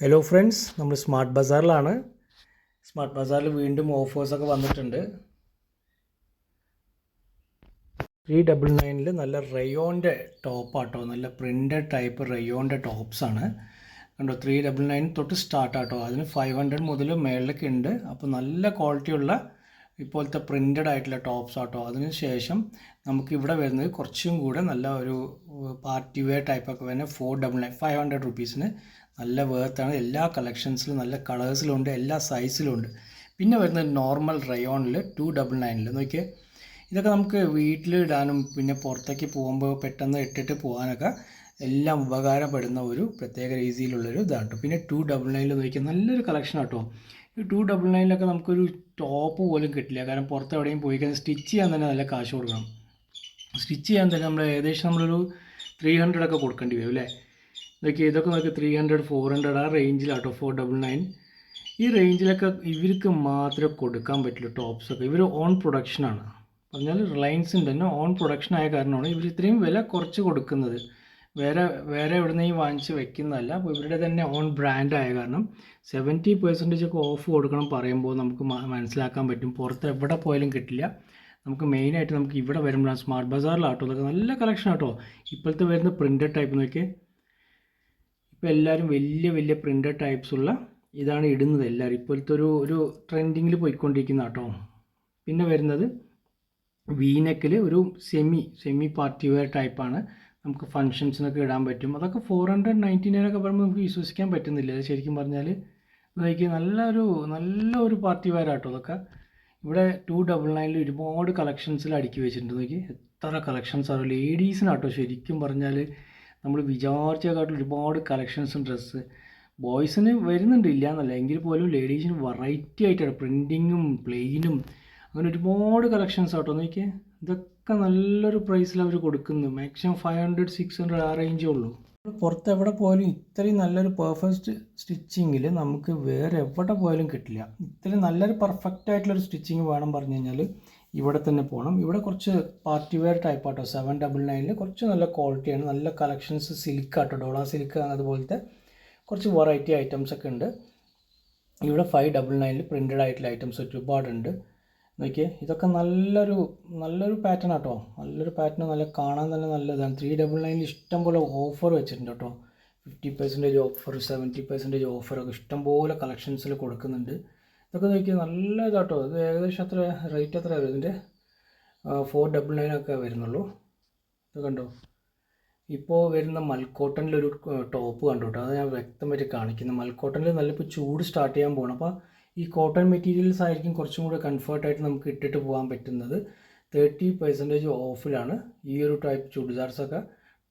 Hello friends നമ്മൾ smart ബസാറിലാണ് smart ബസാറിൽ വീണ്ടും ഓഫേഴ്സൊക്കെ വന്നിട്ടുണ്ട്. ത്രീ ഡബിൾ നയനിൽ നല്ല റയോന്റെ ടോപ്പാട്ടോ നല്ല പ്രിന്റഡ് ടൈപ്പ് റയോന്റെ ടോപ്സാണ് കണ്ടോ ത്രീ ഡബിൾ നയൻ തൊട്ട് സ്റ്റാർട്ട് ആട്ടോ. അതിന് ഫൈവ് ഹൺഡ്രഡ് മുതൽ മേളിലൊക്കെ ഉണ്ട് അപ്പോൾ നല്ല ക്വാളിറ്റിയുള്ള ഇപ്പോഴത്തെ പ്രിന്റഡ് ആയിട്ടുള്ള ടോപ്സ് ആട്ടോ. അതിന് ശേഷം നമുക്ക് ഇവിടെ വരുന്നത് കുറച്ചും കൂടെ നല്ല ഒരു പാർട്ടി വെയർ ടൈപ്പൊക്കെ വരുന്ന four double nine five hundred റുപ്പീസിന് നല്ല വേർത്താണ് എല്ലാ കളക്ഷൻസിലും നല്ല കളേഴ്സിലുണ്ട് എല്ലാ സൈസിലും ഉണ്ട് പിന്നെ വരുന്നത് നോർമൽ റയോണിൽ ടു ഡബിൾ നയനിൽ നോക്കിയേ ഇതൊക്കെ നമുക്ക് വീട്ടിൽ ഇടാനും പിന്നെ പുറത്തേക്ക് പോകുമ്പോൾ പെട്ടെന്ന് ഇട്ടിട്ട് പോകാനൊക്കെ എല്ലാം ഉപകാരപ്പെടുന്ന ഒരു പ്രത്യേക രീതിയിലുള്ളൊരു ഇതാണ് കേട്ടോ പിന്നെ ടു ഡബിൾ നയനിൽ നോക്കിയാൽ നല്ലൊരു കളക്ഷൻ കേട്ടോ ഈ ടു ഡബിൾ നയനിലൊക്കെ നമുക്കൊരു ടോപ്പ് പോലും കിട്ടില്ല. കാരണം പുറത്ത് എവിടെയും പോയി കഴിഞ്ഞാൽ സ്റ്റിച്ച് ചെയ്യാൻ തന്നെ നല്ല കാശ് കൊടുക്കണം. സ്റ്റിച്ച് ചെയ്യാൻ തന്നെ നമ്മൾ ഏകദേശം നമ്മളൊരു ത്രീ ഹൺഡ്രഡ് ഒക്കെ കൊടുക്കേണ്ടി വരും അല്ലേ? ഇതൊക്കെ ഇതൊക്കെ നോക്കി ത്രീ ഹൺഡ്രഡ് ഫോർ ഹൺഡ്രഡ് ആ റേഞ്ചിലാട്ടോ ഫോർ ഡബിൾ നയൻ ഈ റേഞ്ചിലൊക്കെ ഇവർക്ക് മാത്രമേ കൊടുക്കാൻ പറ്റുള്ളൂ ടോപ്സൊക്കെ ഇവർ ഓൺ പ്രൊഡക്ഷനാണ് പറഞ്ഞാൽ റിലയൻസിന്റെ തന്നെ ഓൺ പ്രൊഡക്ഷൻ ആയ കാരണമാണ് ഇവർ ഇത്രയും വില കുറച്ച് കൊടുക്കുന്നത്. വേറെ വേറെ എവിടെ നിന്നെയും വാങ്ങിച്ച് വെക്കുന്നതല്ല. അപ്പോൾ ഇവരുടെ തന്നെ ഓൺ ബ്രാൻഡ് ആയ കാരണം സെവന്റി പെർസെന്റേജ് ഒക്കെ ഓഫ് കൊടുക്കണം പറയുമ്പോൾ നമുക്ക് മനസ്സിലാക്കാൻ പറ്റും. പുറത്ത് എവിടെ പോയാലും കിട്ടില്ല. നമുക്ക് മെയിനായിട്ട് നമുക്ക് ഇവിടെ വരുമ്പോഴാണ് സ്മാർട്ട് ബസാറിലാട്ടോ അതൊക്കെ നല്ല കളക്ഷൻ ആട്ടോ. ഇപ്പോഴത്തെ വരുന്ന പ്രിന്റഡ് ടൈപ്പ് നോക്കിയേ ഇപ്പോൾ എല്ലാവരും വലിയ വലിയ പ്രിന്റഡ് ടൈപ്സ് ഉള്ള ഇതാണ് ഇടുന്നത് എല്ലാവരും ഇപ്പോഴത്തെ ഒരു ഒരു ട്രെൻഡിങ്ങിൽ പോയിക്കൊണ്ടിരിക്കുന്ന കേട്ടോ പിന്നെ വരുന്നത് വീനക്കിൽ ഒരു സെമി സെമി പാർട്ടി വെയർ ടൈപ്പാണ് നമുക്ക് ഫങ്ഷൻസിനൊക്കെ ഇടാൻ പറ്റും. അതൊക്കെ ഫോർ ഹൺഡ്രഡ് നയന്റി നയൻ ഒക്കെ പറയുമ്പോൾ നമുക്ക് വിശ്വസിക്കാൻ പറ്റുന്നില്ല. ശരിക്കും പറഞ്ഞാൽ ഇതൊക്കെ നല്ലൊരു നല്ല ഒരു പാർട്ടി വെയർ ആട്ടോ അതൊക്കെ ഇവിടെ ടു ഡബിൾ നയനിൽ ഒരുപാട് കളക്ഷൻസിൽ അടുക്കി വെച്ചിട്ടുണ്ട്. നോക്കി എത്ര കളക്ഷൻസ് ആണ്? ലേഡീസിനാട്ടോ ശരിക്കും പറഞ്ഞാൽ നമ്മൾ വിചാരിച്ചേക്കാട്ടിൽ ഒരുപാട് കളക്ഷൻസും ഡ്രസ്സ് ബോയ്സിന് വരുന്നുണ്ട് ഇല്ല എന്നല്ല എങ്കിൽ പോലും ലേഡീസിന് വെറൈറ്റി ആയിട്ടാണ്. പ്രിന്റിങ്ങും പ്ലെയിനും അങ്ങനെ ഒരുപാട് കളക്ഷൻസ് ആട്ടോ. നോക്കിയേ ഇതൊക്കെ നല്ലൊരു പ്രൈസിൽ അവർ കൊടുക്കുന്നു. Maximum five hundred six hundred ആ റേഞ്ചേ ഉള്ളൂ. പുറത്ത് എവിടെ പോയാലും ഇത്രയും നല്ലൊരു പെർഫെക്റ്റ് സ്റ്റിച്ചിങ്ങിൽ നമുക്ക് വേറെ എവിടെ പോയാലും കിട്ടില്ല. ഇത്രയും നല്ലൊരു പെർഫെക്റ്റ് ആയിട്ടുള്ളൊരു സ്റ്റിച്ചിങ് വേണം പറഞ്ഞു കഴിഞ്ഞാൽ ഇവിടെ തന്നെ പോകണം ഇവിടെ കുറച്ച് പാർട്ടി വെയർ ടൈപ്പ് ആട്ടോ. സെവൻ ഡബിൾ നയനിൽ കുറച്ച് നല്ല ക്വാളിറ്റിയാണ് നല്ല കളക്ഷൻസ് സിൽക്ക് ആട്ടോ. ഡോള സിൽക്ക് അതുപോലത്തെ കുറച്ച് വെറൈറ്റി ഐറ്റംസ് ഒക്കെ ഉണ്ട്. ഇവിടെ ഫൈവ് ഡബിൾ നയനിൽ പ്രിന്റഡ് ആയിട്ടുള്ള ഐറ്റംസ് ഒരുപാടുണ്ട്. നോക്കിയേ ഇതൊക്കെ നല്ലൊരു നല്ലൊരു പാറ്റേൺ ആട്ടോ. നല്ലൊരു പാറ്റേൺ നല്ല കാണാൻ തന്നെ നല്ലതാണ്. ത്രീ ഡബിൾ നയനിൽ ഇഷ്ടംപോലെ ഓഫർ വെച്ചിട്ടുണ്ട് കേട്ടോ. Fifty percentage offer seventy percentage ഓഫറൊക്കെ ഇഷ്ടം പോലെ കളക്ഷൻസിൽ കൊടുക്കുന്നുണ്ട്. ഇതൊക്കെ നോക്കിയാൽ നല്ല ഇതാട്ടോ. ഇത് ഏകദേശം അത്ര റേറ്റ് അത്ര വരും. ഇതിന്റെ ഫോർ ഡബിൾ നയൻ ഒക്കെ വരുന്നുള്ളൂ. ഇത് കണ്ടോ? ഇപ്പോൾ വരുന്ന മൽക്കോട്ടനിലൊരു ടോപ്പ് കണ്ടു കേട്ടോ അത് ഞാൻ വ്യക്തമായിട്ട് കാണിക്കുന്നു. മൽക്കോട്ടനിൽ നല്ല ഇപ്പോൾ ചൂട് സ്റ്റാർട്ട് ചെയ്യാൻ പോകണം അപ്പോൾ ഈ കോട്ടൺ മെറ്റീരിയൽസ് ആയിരിക്കും കുറച്ചും കൂടെ കംഫർട്ടായിട്ട് നമുക്ക് ഇട്ടിട്ട് പോകാൻ പറ്റുന്നത്. തേർട്ടി പെർസെന്റേജ് ഓഫിലാണ് ഈ ഒരു ടൈപ്പ് ചുഡിദാർസൊക്കെ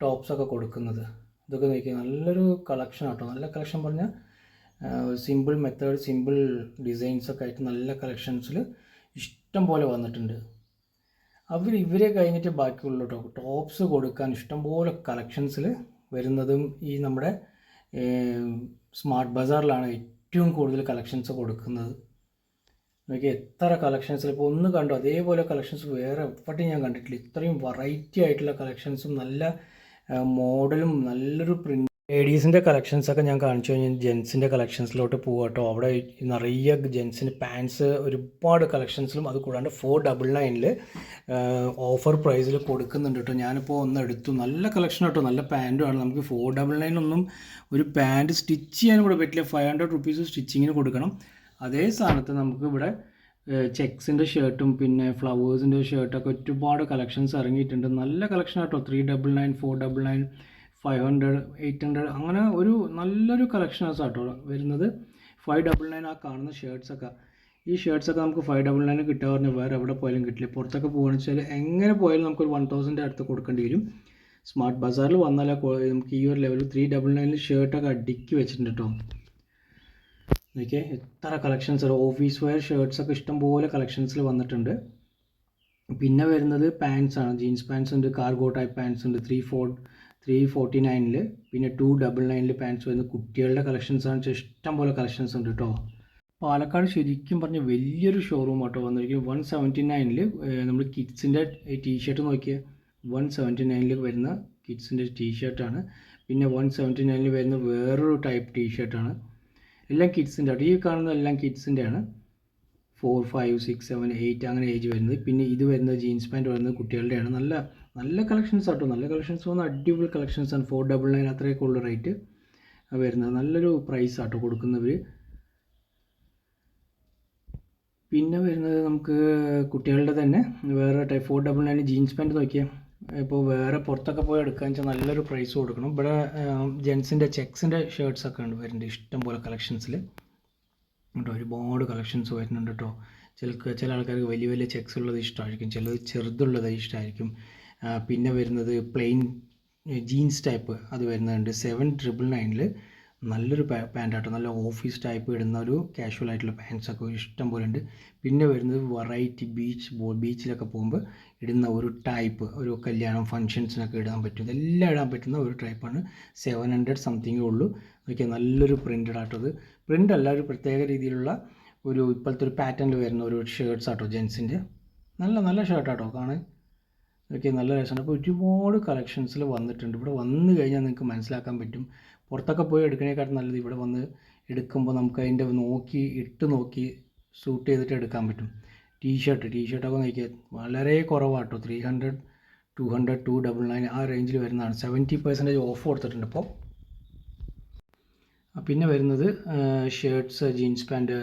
ടോപ്സൊക്കെ കൊടുക്കുന്നത്. ഇതൊക്കെ നോക്കിയാൽ നല്ലൊരു കളക്ഷൻ ആട്ടോ. നല്ല കളക്ഷൻ പറഞ്ഞാൽ സിമ്പിൾ മെത്തേഡ് സിമ്പിൾ ഡിസൈൻസ് ഒക്കെ ആയിട്ട് നല്ല കളക്ഷൻസിൽ ഇഷ്ടം പോലെ വന്നിട്ടുണ്ട്. അവർ ഇവരെ കഴിഞ്ഞിട്ട് ബാക്കിയുള്ള ടോപ്സ് കൊടുക്കാൻ ഇഷ്ടംപോലെ കളക്ഷൻസിൽ വരുന്നതും ഈ നമ്മുടെ സ്മാർട്ട് ബസാറിലാണ് ഏറ്റവും കൂടുതൽ കളക്ഷൻസ് കൊടുക്കുന്നത്. നോക്കി എത്ര കളക്ഷൻസ് ഇപ്പോൾ ഒന്ന് കണ്ടു അതേപോലെ കളക്ഷൻസ് വേറെ എവിടെയും ഞാൻ കണ്ടിട്ടില്ല. ഇത്രയും വെറൈറ്റി ആയിട്ടുള്ള കളക്ഷൻസും നല്ല മോഡലും നല്ലൊരു പ്രിന്റ് ലേഡീസിന്റെ കളക്ഷൻസൊക്കെ ഞാൻ കാണിച്ചു കഴിഞ്ഞാൽ ജെൻസിന്റെ കളക്ഷൻസിലോട്ട് പോകാം കേട്ടോ അവിടെ നിറയെ ജെൻസിന് പാൻസ് ഒരുപാട് കളക്ഷൻസിലും അത് കൂടാണ്ട് ഫോർ ഡബിൾ നയനിൽ ഓഫർ പ്രൈസിൽ കൊടുക്കുന്നുണ്ട് കേട്ടോ. ഞാനിപ്പോൾ ഒന്ന് എടുത്തു. നല്ല കളക്ഷൻ കേട്ടോ നല്ല പാന്റുമാണ് നമുക്ക് ഫോർ ഡബിൾ നയനൊന്നും ഒരു പാന്റ് സ്റ്റിച്ച് ചെയ്യാൻ കൂടെ പറ്റില്ല. ഫൈവ് ഹൺഡ്രഡ് റുപ്പീസ് സ്റ്റിച്ചിങ്ങിന് കൊടുക്കണം. അതേ സ്ഥാനത്ത് നമുക്ക് ഇവിടെ ചെക്സിന്റെ ഷർട്ടും പിന്നെ ഫ്ലവേഴ്സിന്റെ ഷർട്ടൊക്കെ ഒരുപാട് കളക്ഷൻസ് ഇറങ്ങിയിട്ടുണ്ട്. നല്ല കളക്ഷൻ കേട്ടോ three double nine four double nine five hundred eight hundred അങ്ങനെ ഒരു നല്ലൊരു കളക്ഷൻസ് ആട്ടോ വരുന്നത്. ഫൈവ് ഡബിൾ നയൻ ആ കാണുന്ന ഷർട്ട്സൊക്കെ ഈ ഷർട്ട്സൊക്കെ നമുക്ക് ഫൈവ് ഡബിൾ നയൻ കിട്ടുക പറഞ്ഞാൽ വേറെ എവിടെ പോയാലും കിട്ടില്ല. പുറത്തൊക്കെ പോകുകയെന്ന് വെച്ചാൽ എങ്ങനെ പോയാലും നമുക്കൊരു വൺ തൗസൻഡ് അടുത്ത് കൊടുക്കേണ്ടി വരും. സ്മാർട്ട് ബസാറിൽ വന്നാലേ നമുക്ക് ഈ ഒരു ലെവലിൽ ത്രീ ഡബിൾ നയനിൽ ഷർട്ടൊക്കെ അടുക്കി വെച്ചിട്ടുണ്ട് കേട്ടോ നോക്കിയേ എത്ര കളക്ഷൻസ് ഓഫീസ് വെയർ ഷേർട്ട്സൊക്കെ ഇഷ്ടംപോലെ കളക്ഷൻസിൽ വന്നിട്ടുണ്ട്. പിന്നെ വരുന്നത് പാൻസാണ് ജീൻസ് പാൻസ് ഉണ്ട് കാർഗോ ടൈപ്പ് പാൻസ് ഉണ്ട് ത്രീ ഫോർ ത്രീ ഫോർട്ടി നയനിൽ പിന്നെ ടു ഡബിൾ നയനിൽ പാൻസ് വരുന്ന കുട്ടികളുടെ കളക്ഷൻസ് ആണ്. ഇഷ്ടം പോലെ കളക്ഷൻസ് ഉണ്ട് കേട്ടോ പാലക്കാട് ശരിക്കും പറഞ്ഞ വലിയൊരു ഷോറൂം ആട്ടോ വന്നിരിക്കുന്നത്. വൺ സെവന്റി നയനിൽ നമ്മൾ കിഡ്സിന്റെ ടീഷർട്ട് നോക്കിയ വൺ സെവന്റി നയനിൽ വരുന്ന കിഡ്സിന്റെ ടീഷർട്ടാണ് പിന്നെ വൺ സെവന്റി നയനിൽ വരുന്ന വേറൊരു ടൈപ്പ് ടീഷർട്ടാണ് എല്ലാം കിഡ്സിന്റെ ഈ കാണുന്ന എല്ലാം കിഡ്സിന്റെ ആണ്. Four five six seven eight അങ്ങനെ ഏജ് വരുന്നത്. പിന്നെ ഇത് വരുന്ന ജീൻസ് പാന്റ് വരുന്നത് കുട്ടികളുടെയാണ്. നല്ല നല്ല കളക്ഷൻസ് ആട്ടോ. നല്ല കളക്ഷൻസ് വന്ന അടിപൊളി കളക്ഷൻസ് ആണ്. ഫോർ ഡബിൾ നയൻ അത്രയൊക്കെ ഉള്ള റേറ്റ് വരുന്നത്. നല്ലൊരു പ്രൈസ് ആട്ടോ കൊടുക്കുന്നവർ പിന്നെ വരുന്നത് നമുക്ക് കുട്ടികളുടെ തന്നെ വേറെ type four double nine jeans pant നോക്കിയാൽ ഇപ്പോൾ വേറെ പുറത്തൊക്കെ പോയി എടുക്കാന്ന് വെച്ചാൽ നല്ലൊരു പ്രൈസ് കൊടുക്കണം. ഇവിടെ ജെൻസിന്റെ ചെക്സിന്റെ ഷർട്ട്സ് ഒക്കെ ഉണ്ട് വരുന്നുണ്ട് ഇഷ്ടം പോലെ കളക്ഷൻസിൽ കേട്ടോ ഒരുപാട് കളക്ഷൻസ് വരുന്നുണ്ട് കേട്ടോ ചില ചില ആൾക്കാർക്ക് വലിയ വലിയ ചെക്സ് ഉള്ളത് ഇഷ്ടമായിരിക്കും ചിലത് ചെറുതുള്ളത് ഇഷ്ടമായിരിക്കും പിന്നെ വരുന്നത് പ്ലെയിൻ ജീൻസ് ടൈപ്പ് അത് വരുന്നുണ്ട് സെവൻ ട്രിപ്പിൾ നയനിൽ നല്ലൊരു പാന്റ് ആട്ടോ നല്ല ഓഫീസ് ടൈപ്പ് ഇടുന്ന ഒരു കാഷ്വൽ ആയിട്ടുള്ള പാൻസ് ഒക്കെ ഇഷ്ടം പോലെ ഉണ്ട്. പിന്നെ വരുന്നത് വെറൈറ്റി ബീച്ച് ബോ ബീച്ചിലൊക്കെ പോകുമ്പോൾ ഇടുന്ന ഒരു ടൈപ്പ് ഒരു കല്യാണം ഫങ്ഷൻസിനൊക്കെ ഇടാൻ പറ്റും. ഇതെല്ലാം ഇടാൻ പറ്റുന്ന ഒരു ടൈപ്പാണ് സെവൻ ഹൺഡ്രഡ് സംതിങ്ങേ ഉള്ളൂ. അതൊക്കെ നല്ലൊരു പ്രിന്റഡ് ആട്ടോ അത് പ്രിന്റ് അല്ല ഒരു പ്രത്യേക രീതിയിലുള്ള ഒരു ഇപ്പോഴത്തെ ഒരു പാറ്റേണിൽ വരുന്ന ഒരു ഷേർട്ട്സ് ആട്ടോ ജെൻസിന്റെ നല്ല നല്ല ഷർട്ട് ആട്ടോ. കാണാൻ ഓക്കെ നല്ല രസമുണ്ട് അപ്പോൾ ഒരുപാട് കളക്ഷൻസിൽ വന്നിട്ടുണ്ട്. ഇവിടെ വന്നു കഴിഞ്ഞാൽ നിങ്ങൾക്ക് മനസ്സിലാക്കാൻ പറ്റും. പുറത്തൊക്കെ പോയി എടുക്കണേക്കാട്ടും നല്ലത് ഇവിടെ വന്ന് എടുക്കുമ്പോൾ നമുക്ക് അതിന്റെ നോക്കി ഇട്ട് നോക്കി സൂട്ട് ചെയ്തിട്ട് എടുക്കാൻ പറ്റും. ടീഷർട്ട് ഷർട്ട് ടീ ഷർട്ടൊക്കെ നോക്കിയാൽ വളരെ കുറവാട്ടോ three hundred two hundred two double nine ആ റേഞ്ചിൽ വരുന്നതാണ്. സെവന്റി പെർസെന്റേജ് ഓഫ് കൊടുത്തിട്ടുണ്ട് ഇപ്പോൾ. പിന്നെ വരുന്നത് ഷർട്ട്സ് ജീൻസ് പാന്റ്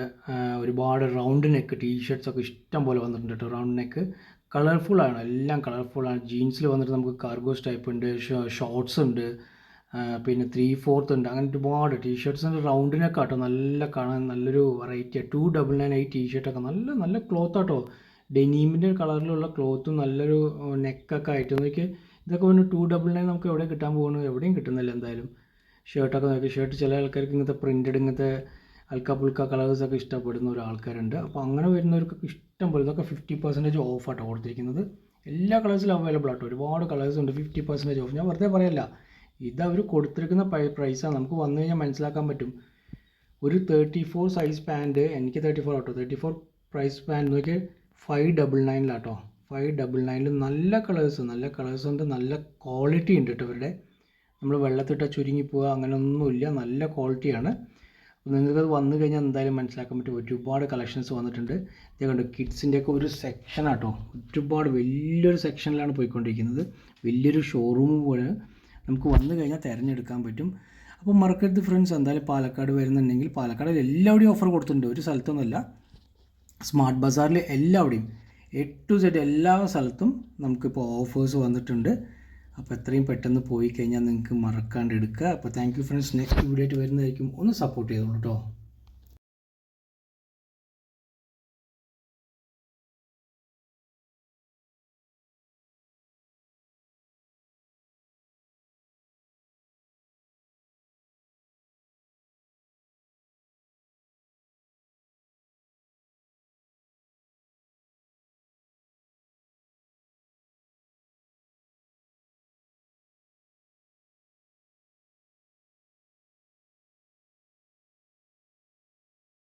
ഒരുപാട് റൗണ്ട് നെക്ക് ടീ ഷർട്ട്സൊക്കെ ഇഷ്ടം പോലെ വന്നിട്ടുണ്ട് കേട്ടോ. റൗണ്ട് നെക്ക് കളർഫുള്ളാണ് എല്ലാം കളർഫുള്ളാണ് ജീൻസിൽ വന്നിട്ട് നമുക്ക് കാർഗോസ് ടൈപ്പ് ഉണ്ട് ഷോർട്സ് ഉണ്ട് പിന്നെ ത്രീ ഫോർത്ത് ഉണ്ട്. അങ്ങനെ ഒരുപാട് ടീ ഷർട്ട്സിന്റെ റൗണ്ട് നെക്ക് ആട്ടോ നല്ല കാണാൻ നല്ലൊരു variety two double nine eight T ഷർട്ടൊക്കെ നല്ല നല്ല ക്ലോത്ത് ആട്ടോ. ഡെനീമിന്റെ കളറിലുള്ള ക്ലോത്തും നല്ലൊരു നെക്കൊക്കെ ആയിട്ട്. നോക്കി ഇതൊക്കെ വന്ന് ടു ഡബിൾ നയൻ നമുക്ക് എവിടെ കിട്ടാൻ പോകുന്നു എവിടെയും കിട്ടുന്നില്ല എന്തായാലും. ഷർട്ടൊക്കെ നോക്കി ഷർട്ട് ചില ആൾക്കാർക്ക് ഇങ്ങനത്തെ പ്രിന്റഡ് ഇങ്ങനത്തെ അൽക്ക പുൽക്ക കളേഴ്സൊക്കെ ഇഷ്ടപ്പെടുന്ന ഒരു ആൾക്കാരുണ്ട് അപ്പോൾ അങ്ങനെ വരുന്നവർക്കൊക്കെ ഇഷ്ടം പോലെ ഇതൊക്കെ ഫിഫ്റ്റി പെർസെന്റേജ് ഓഫ് ആട്ടോ കൊടുത്തിരിക്കുന്നത്. എല്ലാ കളേഴ്സിലും അവൈലബിൾ ആട്ടോ. ഒരുപാട് കളേഴ്സ് ഉണ്ട് ഫിഫ്റ്റി പെർസെന്റേജ് ഓഫ് ഞാൻ വെറുതെ പറയല്ല. ഇത് അവർ കൊടുത്തിരിക്കുന്ന പ്രൈസാണ് നമുക്ക് വന്നു കഴിഞ്ഞാൽ മനസ്സിലാക്കാൻ പറ്റും. ഒരു തേർട്ടി ഫോർ സൈസ് പാന്റ് എനിക്ക് തേർട്ടി ഫോർ ആട്ടോ തേർട്ടി ഫോർ പ്രൈസ് പാന്റ് നോക്കി ഫൈവ് ഡബിൾ നയനിലാട്ടോ ഫൈവ് ഡബിൾ നയനിൽ നല്ല കളേഴ്സ് നല്ല കളേഴ്സ് ഉണ്ട് നല്ല ക്വാളിറ്റി ഉണ്ട് കേട്ടോ ഇവരുടെ. നമ്മൾ വെള്ളത്തിട്ട ചുരുങ്ങി പോവുക അങ്ങനെയൊന്നുമില്ല നല്ല ക്വാളിറ്റിയാണ് നിങ്ങൾക്കത് വന്നു കഴിഞ്ഞാൽ എന്തായാലും മനസ്സിലാക്കാൻ പറ്റും. ഒരുപാട് കളക്ഷൻസ് വന്നിട്ടുണ്ട്. ഇതേ കണ്ടു കിഡ്സിന്റെ ഒക്കെ ഒരു സെക്ഷൻ ആട്ടോ. ഒരുപാട് വലിയൊരു സെക്ഷനിലാണ് പോയിക്കൊണ്ടിരിക്കുന്നത്. വലിയൊരു ഷോറൂം പോലെ നമുക്ക് വന്നു കഴിഞ്ഞാൽ തിരഞ്ഞെടുക്കാൻ പറ്റും. അപ്പോൾ മറക്കരുത് ഫ്രണ്ട്സ് എന്തായാലും പാലക്കാട് വരുന്നുണ്ടെങ്കിൽ പാലക്കാട് എല്ലാവിടെയും ഓഫർ കൊടുത്തിട്ടുണ്ട്. ഒരു സ്ഥലത്തൊന്നുമല്ല. സ്മാർട്ട് ബസാറിൽ എല്ലാവിടെയും എ ടു സെഡ് എല്ലാ സ്ഥലത്തും നമുക്കിപ്പോൾ ഓഫേഴ്സ് വന്നിട്ടുണ്ട്. അപ്പോൾ എത്രയും പെട്ടെന്ന് പോയി കഴിഞ്ഞാൽ നിങ്ങൾക്ക് മറക്കാണ്ട് എടുക്കുക അപ്പോൾ thank you friends next video ആയിട്ട് വരുന്നതായിരിക്കും. ഒന്ന് സപ്പോർട്ട് ചെയ്തോളൂ കേട്ടോ